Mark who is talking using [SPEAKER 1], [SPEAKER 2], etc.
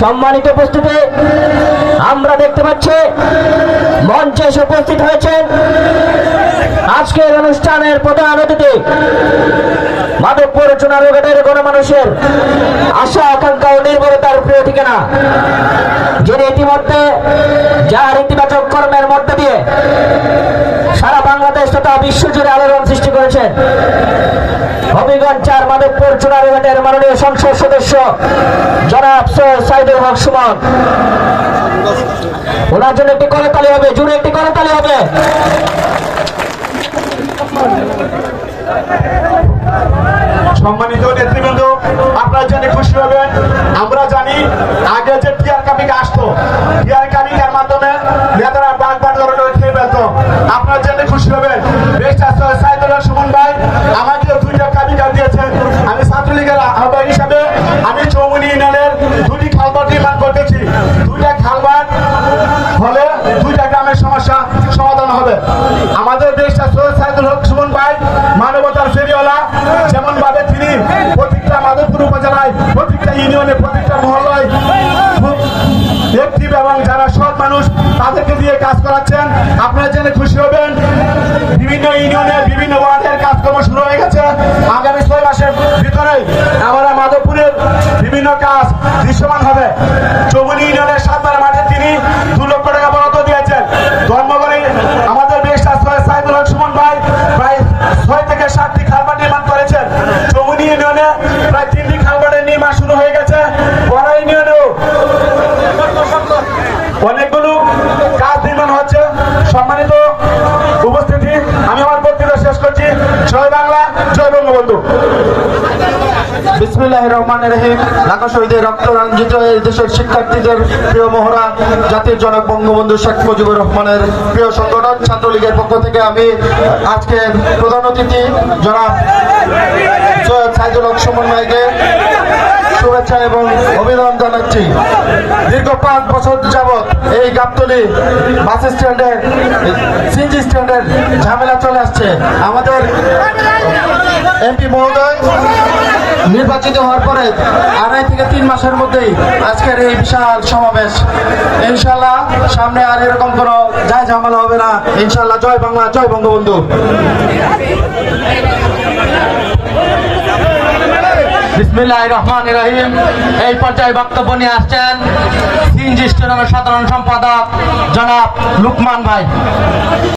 [SPEAKER 1] সম্মানিত উপস্থিতি, আমরা দেখতে পাচ্ছি মঞ্চে এসে উপস্থিত হয়েছেন আজকের অনুষ্ঠানের প্রধান অতিথি, মাধবপুর চুনারুঘাটের গণমানুষের আশা, আকাঙ্ক্ষা ও নির্ভরতার প্রিয় ঠিকানা, যিনি ইতিমধ্যে যার ইতিবাচক কর্মের মধ্যে দিয়ে সারা বাংলাদেশ তথা বিশ্বজুড়ে আলোড়ন সৃষ্টি করেছেন। হবিগঞ্জ চার মাধবপুর চুনারুঘাটের মাননীয় সংসদ সদস্য জনাব সৈয়দ সাইদুল হক সুমন। ওনার জন্য একটি করতালি হবে, জুড়ে একটি করতালি হবে।
[SPEAKER 2] সম্মানিত নেতৃবৃন্দ, আপনারা জেনে খুশি হবেন, আমরা জানি আগে যে টিয়ার কামিং আসতো অ্যাক্টিভ এবং যারা সৎ মানুষ, তাদেরকে দিয়ে কাজ করাচ্ছেন। আপনারা জেনে খুশি হবেন, বিভিন্ন ইউনিয়নে, বিভিন্ন ওয়ার্ডের কাজকর্ম শুরু হয়ে গেছে। আগামী ছয় মাসের ভিতরে আমরা মাধবপুরের বিভিন্ন কাজ দৃশ্যমান হবে। চৌমনি ইউনিয়নের জয় বাংলা জয় বঙ্গবন্ধু।
[SPEAKER 3] বিসমিল্লাহ রহমান রহিম। ঢাকা শহীদের রক্ত এই দেশের শিক্ষার্থীদের প্রিয় মহড়া, জাতির জনক বঙ্গবন্ধু শেখ মুজিবুর রহমানের প্রিয় সংগঠন। ছাত্রলীগের পক্ষ থেকে আমি আজকে প্রধান অতিথি, জনাব সৈয়দ সাইদুল হক সুমন ভাইকে শুভেচ্ছা এবং অভিনন্দন জানাচ্ছি। দীর্ঘ পাঁচ বছর যাবৎ এই গাবতলি বাস স্ট্যান্ডে, সিএনজি স্ট্যান্ডের ঝামেলা চলে আসছে। আমাদের এমপি মহোদয় নির্বাচিত হওয়ার পরে আড়াই থেকে তিন মাসের মধ্যেই আজকের এই বিশাল সমাবেশ। ইনশাল্লাহ সামনে আর এরকম কোনো যায় ঝামেলা হবে না। ইনশাল্লাহ জয় বাংলা, জয় বঙ্গবন্ধু।
[SPEAKER 4] সাধারণ সম্পাদক জনাব লুকমান ভাই।